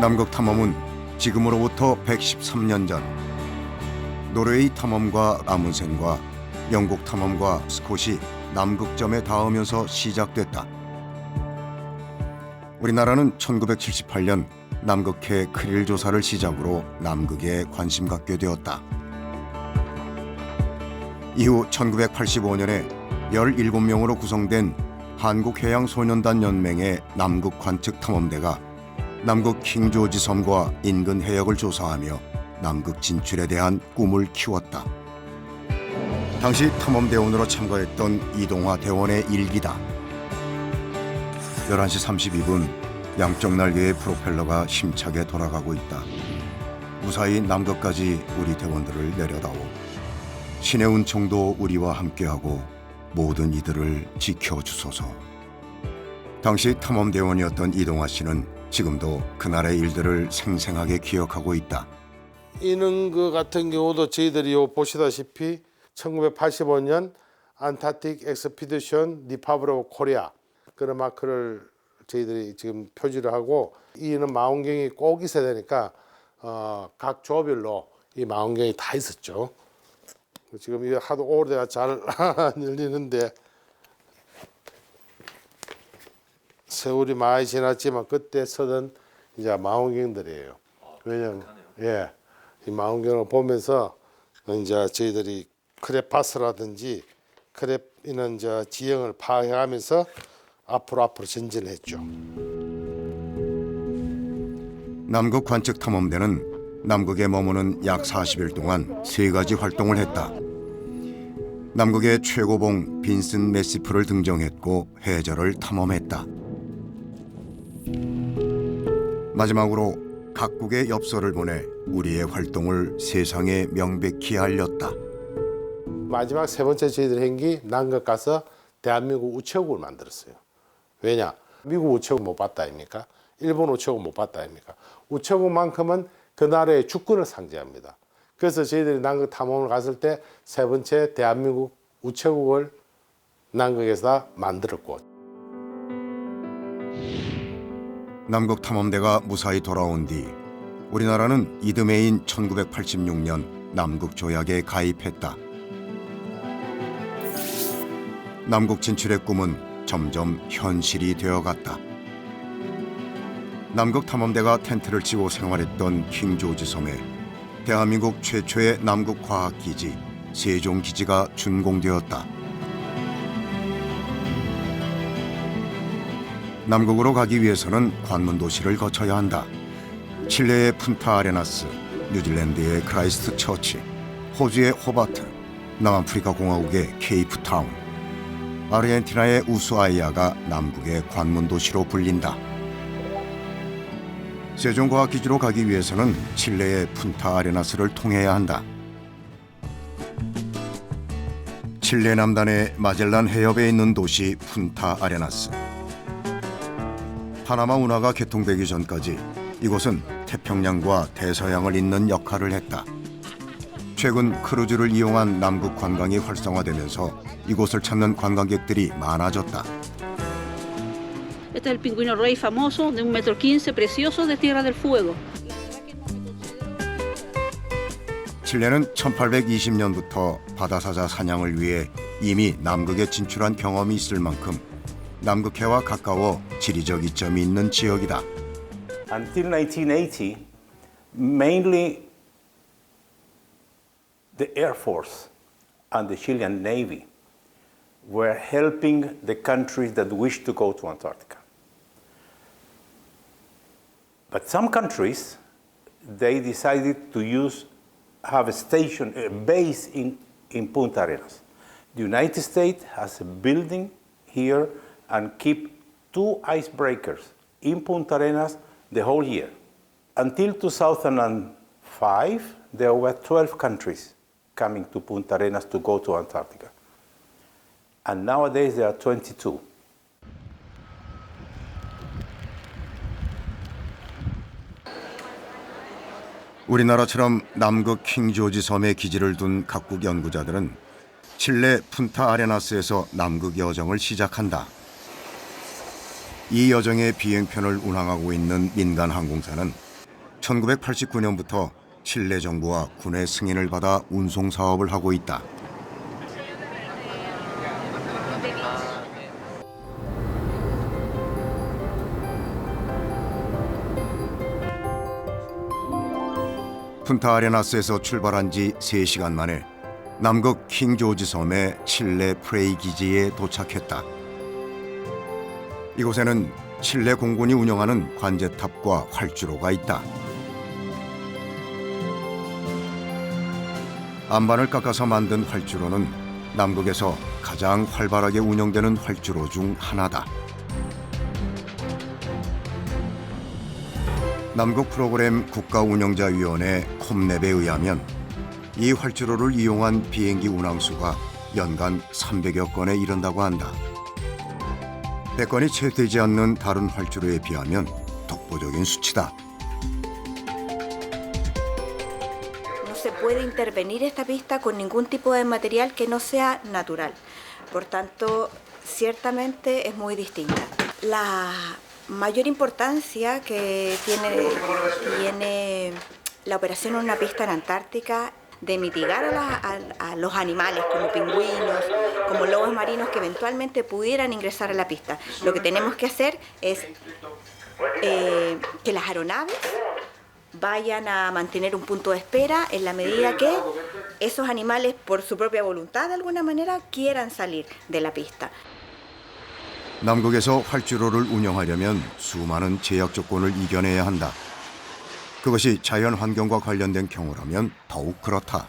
남극 탐험은 지금으로부터 113년 전 노르웨이 탐험가 아문센과 영국 탐험가 스콧이 남극점에 닿으면서 시작됐다. 우리나라는 1978년 남극해 크릴 조사를 시작으로 남극에 관심 갖게 되었다. 이후 1985년에 17명으로 구성된 한국해양소년단 연맹의 남극 관측 탐험대가 남극 킹조지 섬과 인근 해역을 조사하며 남극 진출에 대한 꿈을 키웠다. 당시 탐험대원으로 참가했던 이동화 대원의 일기다. 11시 32분 양쪽 날개의 프로펠러가 힘차게 돌아가고 있다. 무사히 남극까지 우리 대원들을 내려다오. 신의 운총도 우리와 함께하고 모든 이들을 지켜주소서. 당시 탐험대원이었던 이동화 씨는 지금도 그날의 일들을 생생하게 기억하고 있다. 이는 그 같은 경우도 저희들이 요 보시다시피 1985년 안타틱 엑스피디션 리파블 오브 코리아 그런 마크를 저희들이 지금 표지를 하고 이는 망원경이 꼭 있어야 되니까 어, 각 조별로 이 망원경이 다 있었죠. 지금 이게 하도 오래돼가 잘안 열리는데 세월이 많이 지났지만 그때 쓰던 이제 망원경들이에요. 왜냐면 예, 이 망원경을 보면서 이제 저희들이 크레파스라든지 크랩 이런 저 지형을 파악하면서 앞으로 앞으로 전진했죠. 남극 관측 탐험대는 남극에 머무는 약 40일 동안 세 가지 활동을 했다. 남극의 최고봉 빈슨 메시프를 등정했고 해저를 탐험했다. 마지막으로 각국의 엽서를 보내 우리의 활동을 세상에 명백히 알렸다. 마지막 세 번째 저희들이 한게 남극 가서 대한민국 우체국을 만들었어요. 왜냐? 미국 우체국 못 봤다 아닙니까? 일본 우체국 못 봤다 아닙니까? 우체국만큼은 그 나라의 주권을 상징합니다. 그래서 저희들이 남극 탐험을 갔을 때 세 번째 대한민국 우체국을 남극에서 만들었고 남극 탐험대가 무사히 돌아온 뒤 우리나라는 이듬해인 1986년 남극 조약에 가입했다. 남극 진출의 꿈은 점점 현실이 되어갔다. 남극 탐험대가 텐트를 치고 생활했던 킹 조지 섬에 대한민국 최초의 남극 과학 기지 세종 기지가 준공되었다. 남극으로 가기 위해서는 관문 도시를 거쳐야 한다. 칠레의 푼타 아레나스, 뉴질랜드의 크라이스트 처치, 호주의 호바트, 남아프리카 공화국의 케이프 타운, 아르헨티나의 우수아이아가 남극의 관문 도시로 불린다. 세종과학기지로 가기 위해서는 칠레의 푼타 아레나스를 통해야 한다. 칠레 남단의 마젤란 해협에 있는 도시 푼타 아레나스. 파나마 운하가 개통되기 전까지 이곳은 태평양과 대서양을 잇는 역할을 했다. 최근 크루즈를 이용한 남극 관광이 활성화되면서 이곳을 찾는 관광객들이 많아졌다. Este es el pingüino rey famoso de un metro quince, precioso de Tierra del Fuego. 칠레는 1820년부터 바다사자 사냥을 위해 이미 남극에 진출한 경험이 있을 만큼 남극해와 가까워 지리적 이점이 있는 지역이다. Until 1980, mainly the Air Force and the Chilean Navy were helping the countries that wished to go to Antarctica. But some countries, they decided to use, have a station, a base in, in Punta Arenas. The United States has a building here and keep two icebreakers in Punta Arenas the whole year. Until 2005, there were 12 countries coming to Punta Arenas to go to Antarctica. And nowadays there are 22. 우리나라처럼 남극 킹조지 섬에 기지를 둔 각국 연구자들은 칠레 푼타 아레나스에서 남극 여정을 시작한다. 이 여정의 비행편을 운항하고 있는 민간 항공사는 1989년부터 칠레 정부와 군의 승인을 받아 운송 사업을 하고 있다. 푼타 아레나스에서 출발한 지 3시간 만에 남극 킹 조지 섬의 칠레 프레이 기지에 도착했다. 이곳에는 칠레 공군이 운영하는 관제탑과 활주로가 있다. 안반을 깎아서 만든 활주로는 남극에서 가장 활발하게 운영되는 활주로 중 하나다. 남극 프로그램 국가운영자위원회 콤랩에 의하면 이 활주로를 이용한 비행기 운항수가 연간 300여 건에 이른다고 한다. 100건이 채 되지 않는 다른 활주로에 비하면 독보적인 수치다. No se puede intervenir esta pista con ningún tipo de material que no sea natural. Por tanto, ciertamente es muy distinta. La mayor importancia que tiene, tiene la operación en una pista en Antártica de mitigar a, la- a- a los animales como pingüinos, como lobos marinos que eventualmente pudieran ingresar a la pista. Lo que tenemos que hacer es eh, que las aeronaves vayan a mantener un punto de espera en la medida que esos animales, por su propia voluntad de alguna manera, quieran salir de la pista. 남극에서 활주로를 운영하려면 수많은 제약 조건을 이겨내야 한다. 그것이 자연 환경과 관련된 경우라면 더욱 그렇다.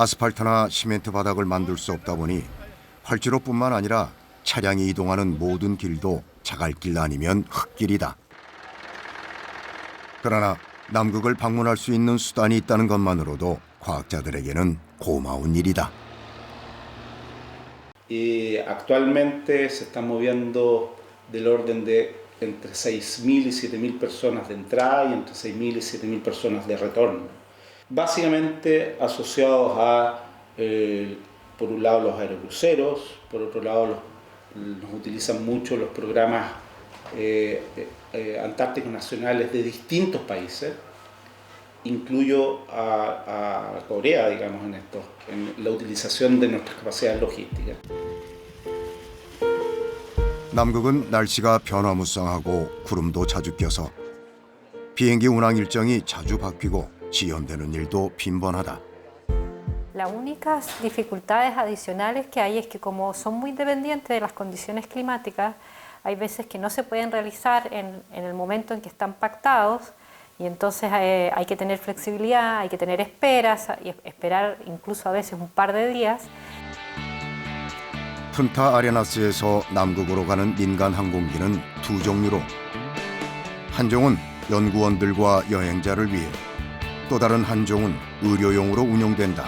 아스팔트나 시멘트 바닥을 만들 수 없다 보니 활주로뿐만 아니라 차량이 이동하는 모든 길도 자갈길 아니면 흙길이다. 그러나 남극을 방문할 수 있는 수단이 있다는 것만으로도 과학자들에게는 고마운 일이다. Y actualmente se están moviendo del orden de entre 6.000 y 7.000 personas de entrada y entre 6.000 y 7.000 personas de retorno. Básicamente asociados a, eh, por un lado, los aerocruceros, por otro lado, los, nos utilizan mucho los programas eh, eh, antárticos nacionales de distintos países incluyo a, a Corea, digamos, en esto, en la utilización de nuestras capacidades logísticas. 남극은 날씨가 변화무쌍하고 구름도 자주 껴서 비행기 운항 일정이 자주 바뀌고 지연되는 일도 빈번하다. Las únicas dificultades adicionales que hay es que como son muy dependientes de las condiciones climáticas, hay veces que no se pueden realizar en, en el momento en que están pactados y entonces eh, hay que tener flexibilidad, hay que tener esperas y esperar incluso a veces un par de días. 푼타 아레나스에서 남극으로 가는 민간 항공기는 두 종류로 한 종은 연구원들과 여행자를 위해 또 다른 한 종은 의료용으로 운용된다.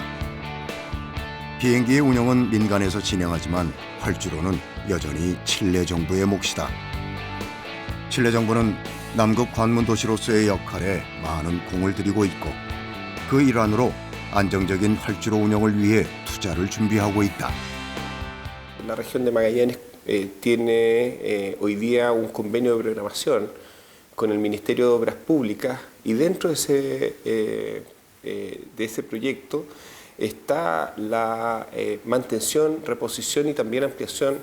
비행기의 운영은 민간에서 진행하지만 활주로는 여전히 칠레 정부의 몫이다. 칠레 정부는 남극 관문 도시로서의 역할에 많은 공을 들이고 있고 그 일환으로 안정적인 활주로 운영을 위해 투자를 준비하고 있다. Y dentro de ese, eh, eh, de ese proyecto está la eh, mantención, reposición y también ampliación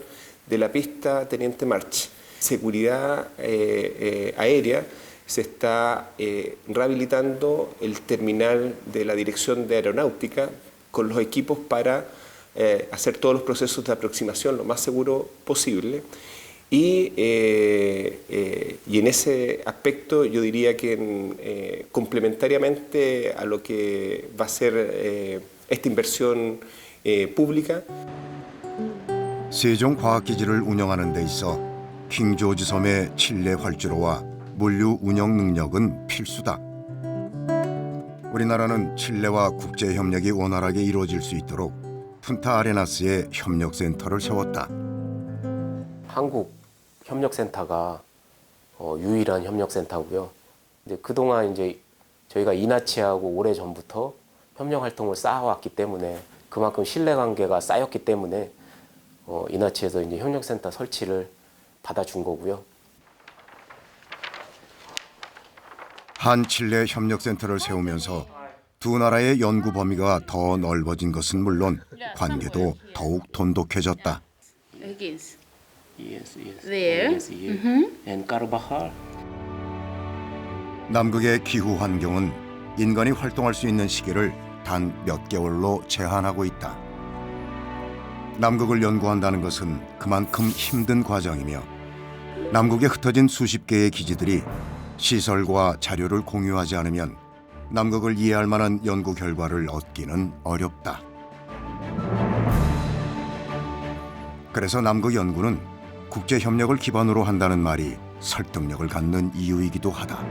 de la pista Teniente March. Seguridad aérea se está eh, rehabilitando el terminal de la Dirección de Aeronáutica con los equipos para hacer todos los procesos de aproximación lo más seguro posible. Y, eh, eh, y en ese aspecto yo diría que en, eh, complementariamente a lo que va a ser eh, esta inversión eh, pública, 세종 과학기지를 운영하는 데 있어 킹 조지 섬의 칠레 활주로와 물류 운영 능력은 필수다. 우리나라는 칠레와 국제 협력이 원활하게 이루어질 수 있도록 푼타 아레나스에 협력 센터를 세웠다. 한국 협력센터가 어, 유일한 협력센터고요. 이제 그동안 이제 저희가 이나치하고 오래 전부터 협력 활동을 쌓아왔기 때문에 그만큼 신뢰 관계가 쌓였기 때문에 어, 이나치에서 이제 협력센터 설치를 받아준 거고요. 한칠레 협력센터를 세우면서 두 나라의 연구 범위가 더 넓어진 것은 물론 관계도 더욱 돈독해졌다. Yes, yes. There. Yes, yes. And Carvajal. 남극의 기후 환경은 인간이 활동할 수 있는 시기를 단 몇 개월로 제한하고 있다. 남극을 연구한다는 것은 그만큼 힘든 과정이며 남극에 흩어진 수십 개의 기지들이 시설과 자료를 공유하지 않으면 남극을 이해할 만한 연구 결과를 얻기는 어렵다. 그래서 남극 연구는 국제 협력을 기반으로 한다는 말이 설득력을 갖는 이유이기도 하다.